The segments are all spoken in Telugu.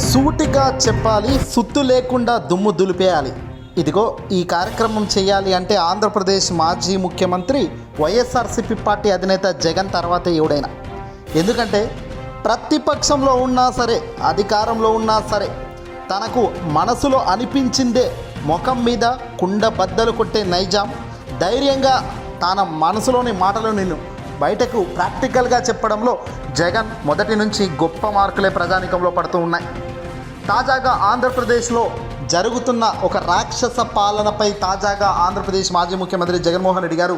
సూటిగా చెప్పాలి సుత్తు లేకుండా దుమ్ము దులిపేయాలి. ఇదిగో ఈ కార్యక్రమం చేయాలి అంటే ఆంధ్రప్రదేశ్ మాజీ ముఖ్యమంత్రి వైఎస్ఆర్సీపీ పార్టీ అధినేత జగన్ తర్వాత ఎవడైనా ఎందుకంటే ప్రతిపక్షంలో ఉన్నా సరే అధికారంలో ఉన్నా సరే తనకు మనసులో అనిపించిందే ముఖం మీద కుండ బద్దలు కొట్టే నైజాం ధైర్యంగా తన మనసులోని మాటలు నేను బయటకు ప్రాక్టికల్గా చెప్పడంలో జగన్ మొదటి నుంచి గొప్ప మార్కులే ప్రజానికంలో పడుతూ ఉన్నాయి. తాజాగా ఆంధ్రప్రదేశ్లో జరుగుతున్న ఒక రాక్షస పాలనపై తాజాగా ఆంధ్రప్రదేశ్ మాజీ ముఖ్యమంత్రి జగన్మోహన్ రెడ్డి గారు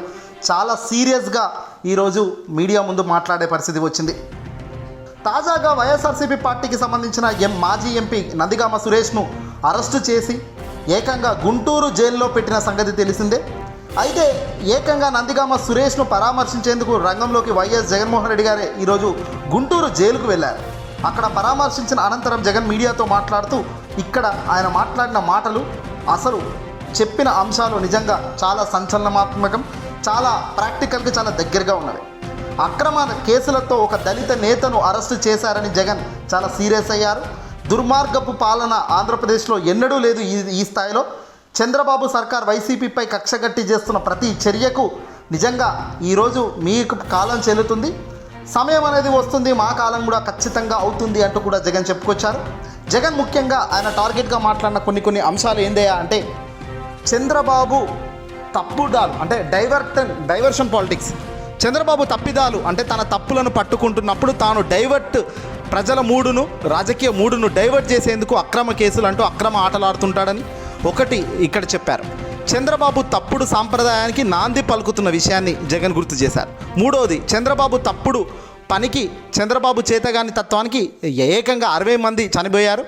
చాలా సీరియస్గా ఈరోజు మీడియా ముందు మాట్లాడే పరిస్థితి వచ్చింది. తాజాగా వైఎస్ఆర్సీపీ పార్టీకి సంబంధించిన ఎం మాజీ ఎంపీ నందిగామ సురేష్ను అరెస్టు చేసి ఏకంగా గుంటూరు జైల్లో పెట్టిన సంగతి తెలిసిందే. అయితే ఏకంగా నందిగామ సురేష్ను పరామర్శించేందుకు రంగంలోకి వైఎస్ జగన్మోహన్ రెడ్డి గారే ఈరోజు గుంటూరు జైలుకు వెళ్ళారు. అక్కడ పరామర్శించిన అనంతరం జగన్ మీడియాతో మాట్లాడుతూ ఇక్కడ ఆయన మాట్లాడిన మాటలు అసలు చెప్పిన అంశాలు నిజంగా చాలా సంచలనాత్మకం చాలా ప్రాక్టికల్కి చాలా దగ్గరగా ఉన్నవి. అక్రమ కేసులతో ఒక దళిత నేతను అరెస్టు చేశారని జగన్ చాలా సీరియస్ అయ్యారు. దుర్మార్గపు పాలన ఆంధ్రప్రదేశ్లో ఎన్నడూ లేదు ఈ ఈ స్థాయిలో. చంద్రబాబు సర్కార్ వైసీపీపై కక్షగట్టి చేస్తున్న ప్రతి చర్యకు నిజంగా ఈరోజు మీకు కాలం చెల్లుతుంది. సమయం అనేది వస్తుంది మా కాలం కూడా ఖచ్చితంగా అవుతుంది అంటూ కూడా జగన్ చెప్పుకొచ్చారు. జగన్ ముఖ్యంగా ఆయన టార్గెట్గా మాట్లాడిన కొన్ని కొన్ని అంశాలు ఏందయ్యా అంటే చంద్రబాబు తప్పుదాలు అంటే డైవర్టన్ డైవర్షన్ పాలిటిక్స్. చంద్రబాబు తప్పిదాలు అంటే తన తప్పులను పట్టుకుంటున్నప్పుడు తాను డైవర్ట్ ప్రజల మూడును రాజకీయ మూడును డైవర్ట్ చేసేందుకు అక్రమ కేసులు అంటూ అక్రమ ఆటలాడుతుంటాడని ఒకటి ఇక్కడ చెప్పారు. చంద్రబాబు తప్పుడు సాంప్రదాయానికి నాంది పలుకుతున్న విషయాన్ని జగన్ గుర్తు చేశారు. మూడవది చంద్రబాబు తప్పుడు పనికి చంద్రబాబు చేతగాని తత్వానికి ఏకంగా అరవై మంది చనిపోయారు.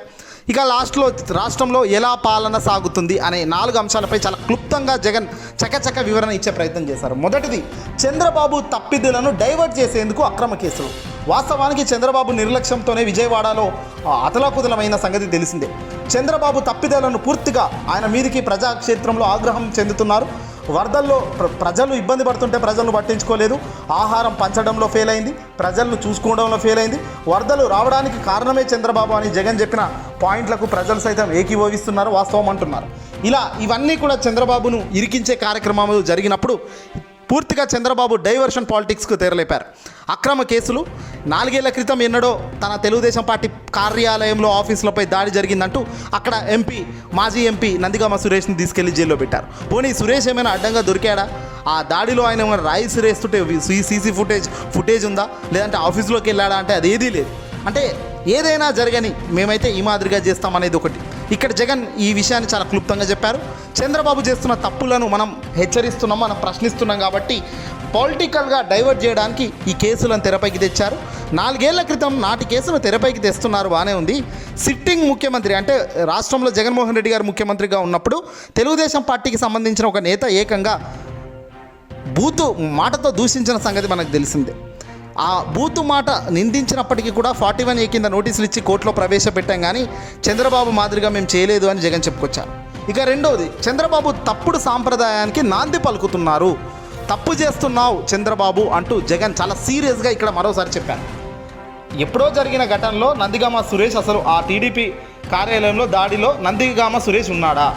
ఇక లాస్ట్లో రాష్ట్రంలో ఎలా పాలన సాగుతుంది అనే నాలుగు అంశాలపై చాలా క్లుప్తంగా జగన్ చకచక వివరణ ఇచ్చే ప్రయత్నం చేశారు. మొదటిది చంద్రబాబు తప్పిదులను డైవర్ట్ చేసేందుకు అక్రమ కేసులు. వాస్తవానికి చంద్రబాబు నిర్లక్ష్యంతోనే విజయవాడలో అతలాకుతలమైన సంగతి తెలిసిందే. చంద్రబాబు తప్పిదాలను పూర్తిగా ఆయన మీదికి ప్రజాక్షేత్రంలో ఆగ్రహం చెందుతున్నారు. వరదల్లో ప్ర- ప్రజలు ఇబ్బంది పడుతుంటే ప్రజలను పట్టించుకోలేదు. ఆహారం పంచడంలో ఫెయిల్ అయింది ప్రజలను చూసుకోవడంలో ఫెయిల్ అయింది వరదలు రావడానికి కారణమే చంద్రబాబు అని జగన్ చెప్పిన పాయింట్లకు ప్రజలు సైతం ఏకీభవిస్తున్నారు వాస్తవం అంటున్నారు. ఇలా ఇవన్నీ కూడా చంద్రబాబును ఇరికించే కార్యక్రమాలు జరిగినప్పుడు పూర్తిగా చంద్రబాబు డైవర్షన్ పాలిటిక్స్కు తెరలేపారు. అక్రమ కేసులు నాలుగేళ్ళ క్రితం ఎన్నడో తన తెలుగుదేశం పార్టీ కార్యాలయంలో ఆఫీసులపై దాడి జరిగిందంటూ అక్కడ ఎంపీ మాజీ ఎంపీ నందిగామ సురేష్ని తీసుకెళ్ళి జైల్లో పెట్టారు. పోనీ సురేష్ ఏమైనా అడ్డంగా దొరికాడా? ఆ దాడిలో ఆయన ఏమైనా రాయి సురేస్తుంటే సీసీ ఫుటేజ్ ఫుటేజ్ ఉందా? లేదంటే ఆఫీసులోకి వెళ్ళాడా అంటే అది ఏదీ లేదు. అంటే ఏదైనా జరగని మేమైతే ఈ మాదిరిగా చేస్తామనేది ఒకటి. ఇక్కడ జగన్ ఈ విషయాన్ని చాలా క్లుప్తంగా చెప్పారు. చంద్రబాబు చేస్తున్న తప్పులను మనం హెచ్చరిస్తున్నాం మనం ప్రశ్నిస్తున్నాం కాబట్టి పొలిటికల్గా డైవర్ట్ చేయడానికి ఈ కేసులను తెరపైకి తెచ్చారు. నాలుగేళ్ళ క్రితం నాటి కేసును తెరపైకి తెస్తున్నారు బాగానే ఉంది. సిట్టింగ్ ముఖ్యమంత్రి అంటే రాష్ట్రంలో జగన్మోహన్ రెడ్డి గారు ముఖ్యమంత్రిగా ఉన్నప్పుడు తెలుగుదేశం పార్టీకి సంబంధించిన ఒక నేత ఏకంగా బూతు మాటతో దూషించిన సంగతి మనకు తెలిసిందే. ఆ బూతు మాట నిందించినప్పటికీ కూడా ఫార్టీ వన్ ఏ కింద నోటీసులు ఇచ్చి కోర్టులో ప్రవేశపెట్టాం కానీ చంద్రబాబు మాదిరిగా మేము చేయలేదు అని జగన్ చెప్పుకొచ్చారు. ఇక రెండవది చంద్రబాబు తప్పుడు సాంప్రదాయానికి నాంది పలుకుతున్నారు. తప్పు చేస్తున్నావు చంద్రబాబు అంటూ జగన్ చాలా సీరియస్గా ఇక్కడ మరోసారి చెప్పారు. ఎప్పుడో జరిగిన ఘటనలో నందిగామ సురేష్ అసలు ఆ టీడీపీ కార్యాలయంలో దాడిలో నందిగామ సురేష్ ఉన్నాడా?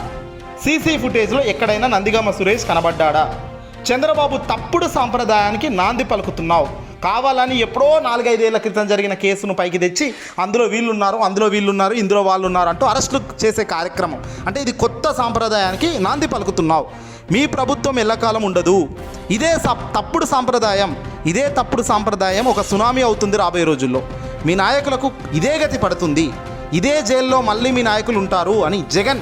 సీసీ ఫుటేజ్లో ఎక్కడైనా నందిగామ సురేష్ కనబడ్డాడా? చంద్రబాబు తప్పుడు సాంప్రదాయానికి నాంది పలుకుతున్నావు. కావాలని ఎప్పుడో నాలుగైదేళ్ళ క్రితం జరిగిన కేసును పైకి తెచ్చి అందులో వీళ్ళు ఉన్నారు అందులో వీళ్ళు ఉన్నారు ఇందులో వాళ్ళు ఉన్నారు అంటూ అరెస్టులు చేసే కార్యక్రమం. అంటే ఇది కొత్త సాంప్రదాయానికి నాంది పలుకుతున్నావు. మీ ప్రభుత్వం ఎల్లకాలం ఉండదు. ఇదే సప్- తప్పుడు సాంప్రదాయం. ఇదే తప్పుడు సాంప్రదాయం ఒక సునామీ అవుతుంది రాబోయే రోజుల్లో. మీ నాయకులకు ఇదే గతి పడుతుంది. ఇదే జైల్లో మళ్ళీ మీ నాయకులు ఉంటారు అని జగన్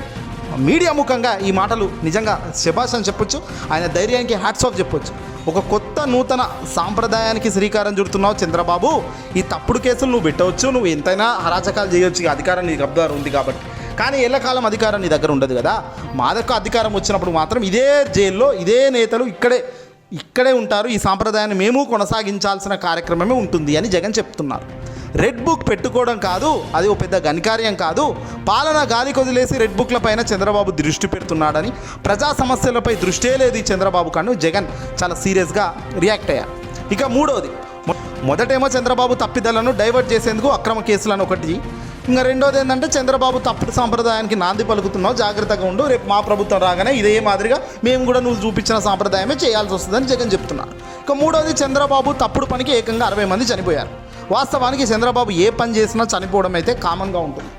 మీడియా ముఖంగా ఈ మాటలు నిజంగా శభాష్ అని చెప్పొచ్చు. ఆయన ధైర్యానికి హ్యాట్స్ ఆఫ్ చెప్పొచ్చు. ఒక కొత్త నూతన సాంప్రదాయానికి శ్రీకారం చుడుతున్నావు చంద్రబాబు. ఈ తప్పుడు కేసులు నువ్వు పెట్టవచ్చు నువ్వు ఎంతైనా అరాచకాలు చేయొచ్చు అధికారం నీ గబ్దారు ఉంది కాబట్టి. కానీ ఎల్లకాలం అధికారం నీ దగ్గర ఉండదు కదా. మా దగ్గర అధికారం వచ్చినప్పుడు మాత్రం ఇదే జైల్లో ఇదే నేతలు ఇక్కడే ఇక్కడే ఉంటారు. ఈ సాంప్రదాయాన్ని మేము కొనసాగించాల్సిన కార్యక్రమమే ఉంటుంది అని జగన్ చెప్తున్నారు. రెడ్ బుక్ పెట్టుకోవడం కాదు అది ఒక పెద్ద ఘనకార్యం కాదు. పాలన గాలి కొదిలేసి రెడ్ బుక్ల పైన చంద్రబాబు దృష్టి పెడుతున్నాడని ప్రజా సమస్యలపై దృష్టే లేదు చంద్రబాబు కను జగన్ చాలా సీరియస్గా రియాక్ట్ అయ్యారు. ఇక మూడోది మొ- మొదటేమో చంద్రబాబు తప్పిదలను డైవర్ట్ చేసేందుకు అక్రమ కేసులను ఒకటి. ఇంకా రెండోది ఏంటంటే చంద్రబాబు తప్పుడు సాంప్రదాయానికి నాంది పలుకుతున్నావు జాగ్రత్తగా ఉండు రేపు మా ప్రభుత్వం రాగానే ఇదే మాదిరిగా మేము కూడా నువ్వు చూపించిన సాంప్రదాయమే చేయాల్సి వస్తుందని జగన్ చెప్తున్నాడు ఇక మూడోది చంద్రబాబు తప్పుడు పనికి ఏకంగా అరవై మంది చనిపోయారు. వాస్తవానికి చంద్రబాబు ఏ పని చేసినా చనిపోవడం అయితే కామన్గా ఉంటుంది.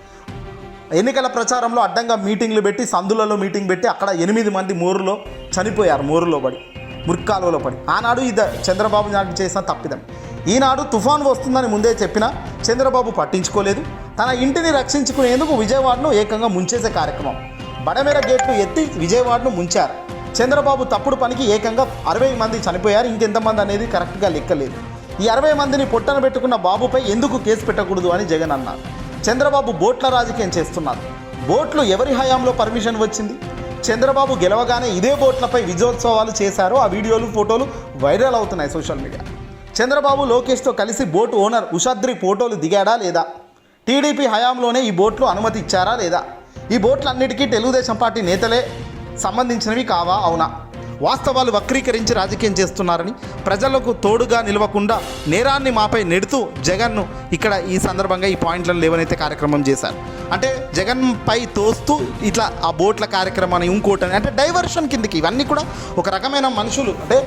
ఎన్నికల ప్రచారంలో అడ్డంగా మీటింగ్లు పెట్టి సందులలో మీటింగ్ పెట్టి అక్కడ ఎనిమిది మంది మోరులో చనిపోయారు మోరులో పడి మురికాలువలో పడి. ఆనాడు ఇది చంద్రబాబు నాయుడు చేసిన తప్పిదం. ఈనాడు తుఫాన్ వస్తుందని ముందే చెప్పినా చంద్రబాబు పట్టించుకోలేదు. తన ఇంటిని రక్షించుకునేందుకు విజయవాడను ఏకంగా ముంచేసే కార్యక్రమం. బడమేర గేట్లు ఎత్తి విజయవాడను ముంచారు. చంద్రబాబు తప్పుడు పనికి ఏకంగా అరవై మంది చనిపోయారు. ఇంకెంతమంది అనేది కరెక్ట్గా లెక్కలేదు. ఈ అరవై మందిని పొట్టన పెట్టుకున్న బాబుపై ఎందుకు కేసు పెట్టకూడదు అని జగన్ అన్నారు. చంద్రబాబు బోట్ల రాజకీయం చేస్తున్నారు. బోట్లు ఎవరి హయాంలో పర్మిషన్ వచ్చింది? చంద్రబాబు గెలవగానే ఇదే బోట్లపై విజయోత్సవాలు చేశారు ఆ వీడియోలు ఫోటోలు వైరల్ అవుతున్నాయి సోషల్ మీడియా. చంద్రబాబు లోకేష్తో కలిసి బోటు ఓనర్ ఉషాద్రి ఫోటోలు దిగాడా లేదా? టీడీపీ హయాంలోనే ఈ బోట్లు అనుమతి ఇచ్చారా లేదా? ఈ బోట్లన్నిటికీ తెలుగుదేశం పార్టీ నేతలే సంబంధించినవి కావా? అవునా? వాస్తవాలు వక్రీకరించి రాజకీయం చేస్తున్నారని ప్రజలకు తోడుగా నిలవకుండా నేరాన్ని మాపై నెడుతూ జగన్ను ఇక్కడ ఈ సందర్భంగా ఈ పాయింట్లను లేవనైతే కార్యక్రమం చేశారు. అంటే జగన్ పై తోస్తూ ఇట్లా ఆ బోట్ల కార్యక్రమాన్ని ఇంకోటని అంటే డైవర్షన్ కిందకి ఇవన్నీ కూడా ఒక రకమైన మనుషులు అంటే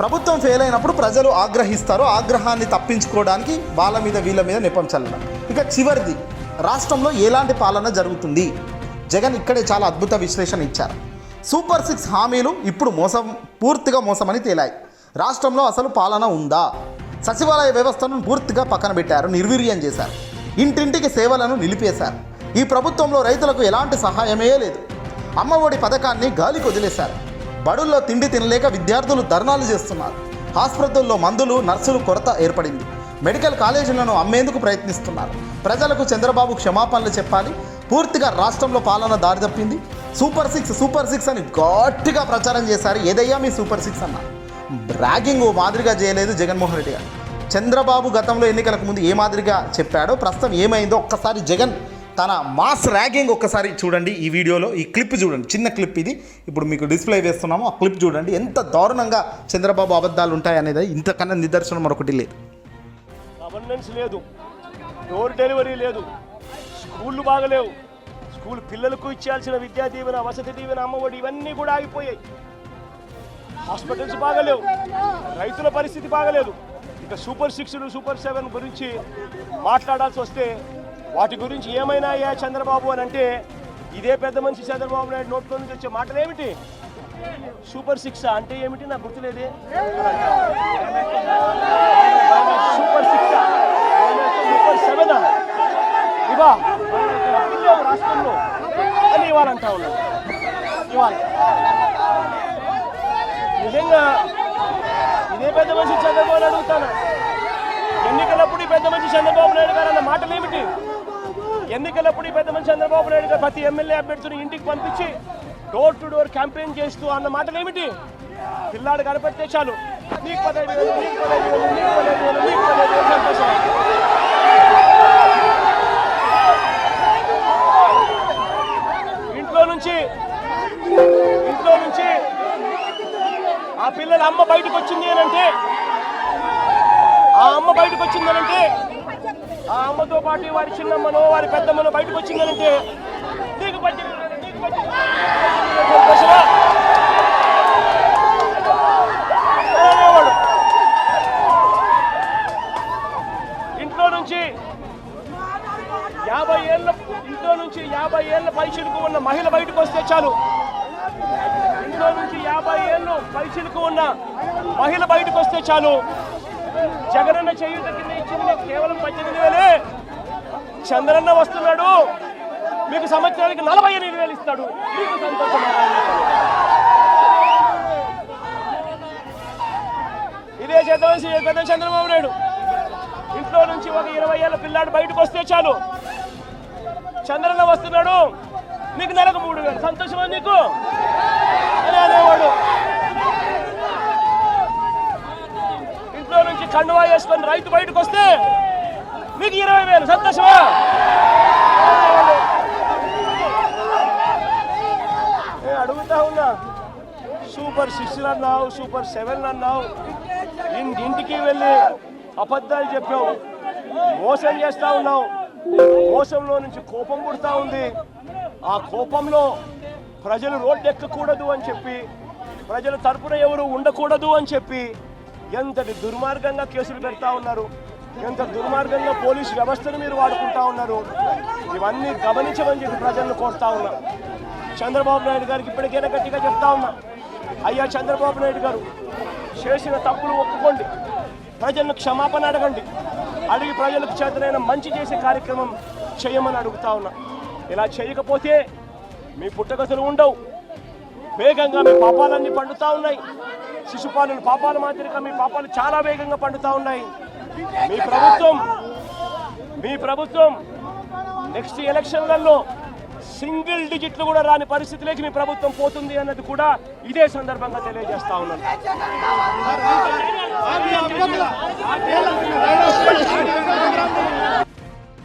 ప్రభుత్వం ఫెయిల్ అయినప్పుడు ప్రజలు ఆగ్రహిస్తారు ఆగ్రహాన్ని తప్పించుకోవడానికి వాళ్ళ మీద వీళ్ళ మీద నెపం చల్లడం. ఇక చివరిది రాష్ట్రంలో ఎలాంటి పాలన జరుగుతుంది? జగన్ ఇక్కడే చాలా అద్భుత విశ్లేషణ ఇచ్చారు. సూపర్ సిక్స్ హామీలు ఇప్పుడు మోసం పూర్తిగా మోసమని తేలాయి. రాష్ట్రంలో అసలు పాలన ఉందా? సచివాలయ వ్యవస్థను పూర్తిగా పక్కన పెట్టారు నిర్వీర్యం చేశారు. ఇంటింటికి సేవలను నిలిపేశారు. ఈ ప్రభుత్వంలో రైతులకు ఎలాంటి సహాయమే లేదు. అమ్మఒడి పథకాన్ని గాలికి వదిలేశారు. బడుల్లో తిండి తినలేక విద్యార్థులు ధర్నాలు చేస్తున్నారు. ఆసుపత్రుల్లో మందులు నర్సులు కొరత ఏర్పడింది. మెడికల్ కాలేజీలను అమ్మేందుకు ప్రయత్నిస్తున్నారు. ప్రజలకు చంద్రబాబు క్షమాపణలు చెప్పాలి. పూర్తిగా రాష్ట్రంలో పాలన దారి తప్పింది. సూపర్ సిక్స్ సూపర్ సిక్స్ అని గట్టిగా ప్రచారం చేశారు. ఏదయ్యా మీ సూపర్ సిక్స్ అన్న? ర్యాగింగ్ ఓ మాదిరిగా చేయలేదు జగన్మోహన్ రెడ్డి గారు. చంద్రబాబు గతంలో ఎన్నికలకు ముందు ఏ మాదిరిగా చెప్పాడో ప్రస్తుతం ఏమైందో ఒక్కసారి జగన్ తన మాస్ ర్యాగింగ్ ఒక్కసారి చూడండి ఈ వీడియోలో. ఈ క్లిప్ చూడండి చిన్న క్లిప్ ఇది. ఇప్పుడు మీకు డిస్ప్లే వేస్తున్నాము ఆ క్లిప్ చూడండి. ఎంత దారుణంగా చంద్రబాబు అబద్ధాలు ఉంటాయనేది ఇంతకన్నా నిదర్శనం మరొకటి లేదు. గవర్నెన్స్ లేదు. డోర్ డెలివరీ లేదు. స్కూళ్ళు బాగలేవు. స్కూల్ పిల్లలకు ఇచ్చాల్సిన విద్యా దీవెన వసతి దీవెన అమ్మఒడి ఇవన్నీ కూడా ఆగిపోయాయి. హాస్పిటల్స్ బాగలేవు. రైతుల పరిస్థితి బాగలేదు. ఇక సూపర్ సిక్స్లు సూపర్ సెవెన్ గురించి మాట్లాడాల్సి వస్తే వాటి గురించి ఏమైనా అయ్యా చంద్రబాబు అని అంటే ఇదే పెద్ద మనిషి చంద్రబాబు నాయుడు నోట్లో నుంచి వచ్చే మాటలు ఏమిటి సూపర్ సిక్స్ అంటే ఏమిటి? నాకు గుర్తులేదే. Super six super seven? ఇవా. ఇల్లేవు రాష్ట్రంలో అని ఇవ్వాలంటా ఉన్నాను ఇవాళ నిజంగా ఇదే పెద్ద మనిషి చంద్రబాబు అని అడుగుతాను. ఎన్నికలప్పుడు పెద్ద మనిషి చంద్రబాబు నాయుడు గారు అన్న మాటలు ఏమిటి ఎన్నికలప్పుడు పెద్ద మనిషి చంద్రబాబు నాయుడు గారు ప్రతి ఎమ్మెల్యే అభ్యర్థిని ఇంటికి పంపించి డోర్ టు డోర్ క్యాంపెయిన్ చేస్తూ అన్న మాటలు ఏమిటి పిల్లాడు కనపడితే చాలు. నీకు పదహైదు వేలు నీకు పదహైదు వేలు నీకు పదహైదు వేలు నీకు పదహైదు వేలు సంతోషం ఇంట్లో నుంచి ఇంట్లో నుంచి ఆ పిల్లల అమ్మ బయటకు వచ్చింది అంటే ఆ అమ్మ బయటకు వచ్చింది ఆ అమ్మతో పాటు వారి చిన్నమ్మనో వారి పెద్దమ్మనో బయటకు వచ్చిందనంటే అని నీకు పద్దెనిమిది నీకు పద్దెనిమిది వేలు, సంతోషమా? అనేవాడు. ఇంట్లో నుంచి యాభై ఏళ్ళ ఇంట్లో నుంచి యాభై ఏళ్ళ పరిశీలకు ఉన్న మహిళ బయటకు వస్తే చాలు. ఇంట్లో నుంచి యాభై ఏళ్ళు పైసలకు ఉన్న మహిళ బయటకు వస్తే చాలు. జగనన్న చేయుత కింద ఇచ్చింది కేవలం పద్దెనిమిది వేలే. చంద్రన్న వస్తున్నాడు. మీకు సంవత్సరానికి నలభై ఎనిమిది వేలు ఇస్తాడు. మీకు సంతోషం ఇదే చేద్దామని పెద్ద చంద్రబాబు నాయుడు. ఇంట్లో నుంచి ఒక ఇరవై ఏళ్ళ పిల్లాడు బయటకు వస్తే చాలు. చంద్రన్న వస్తున్నాడు. నీకు నెలకు మూడు వేలు. సంతోషమా నీకు? అని అనేవాడు ఇంట్లో నుంచి కండువా వేసుకొని రైతు బయటకు వస్తే మీకు ఇరవై వేలు. సంతోషమా? నేను అడుగుతా ఉన్నా. సూపర్ సిక్స్ అన్నావు సూపర్ సెవెన్ అన్నావు. ఇన్- ఇంటికి వెళ్ళి అబద్ధాలు చెప్పావు మోసం చేస్తా ఉన్నావు. మోసంలో నుంచి కోపం పుడతా ఉంది. ఆ కోపంలో ప్రజలు రోడ్డు ఎక్కకూడదు అని చెప్పి ప్రజల తరపున ఎవరు ఉండకూడదు అని చెప్పి ఎంతటి దుర్మార్గంగా కేసులు పెడతా ఉన్నారు. ఎంత దుర్మార్గంగా పోలీసు వ్యవస్థను మీరు వాడుకుంటా ఉన్నారు. ఇవన్నీ గమనించమని చెప్పి ప్రజలను కోరుతా ఉన్నా. చంద్రబాబు నాయుడు గారికి ఇప్పటికైనా గట్టిగా చెప్తా ఉన్నా. అయ్యా చంద్రబాబు నాయుడు గారు చేసిన తప్పులు ఒప్పుకోండి. ప్రజలను క్షమాపణ అడగండి. అడిగి ప్రజలకు చేతనైన మంచి చేసే కార్యక్రమం చేయమని అడుగుతా ఉన్నా. ఇలా చేయకపోతే మీ పుట్టగతులు ఉండవు. వేగంగా మీ పాపాలన్నీ పండుతా ఉన్నాయి. శిశుపాలు పాపాల మాదిరిగా మీ పాపాలు చాలా వేగంగా పండుతా ఉన్నాయి. మీ ప్రభుత్వం మీ ప్రభుత్వం నెక్స్ట్ ఎలక్షన్లలో సింగిల్ డిజిట్లు కూడా రాని పరిస్థితిలోకి మీ ప్రభుత్వం పోతుంది అన్నది కూడా ఇదే సందర్భంగా తెలియజేస్తా ఉన్నాను.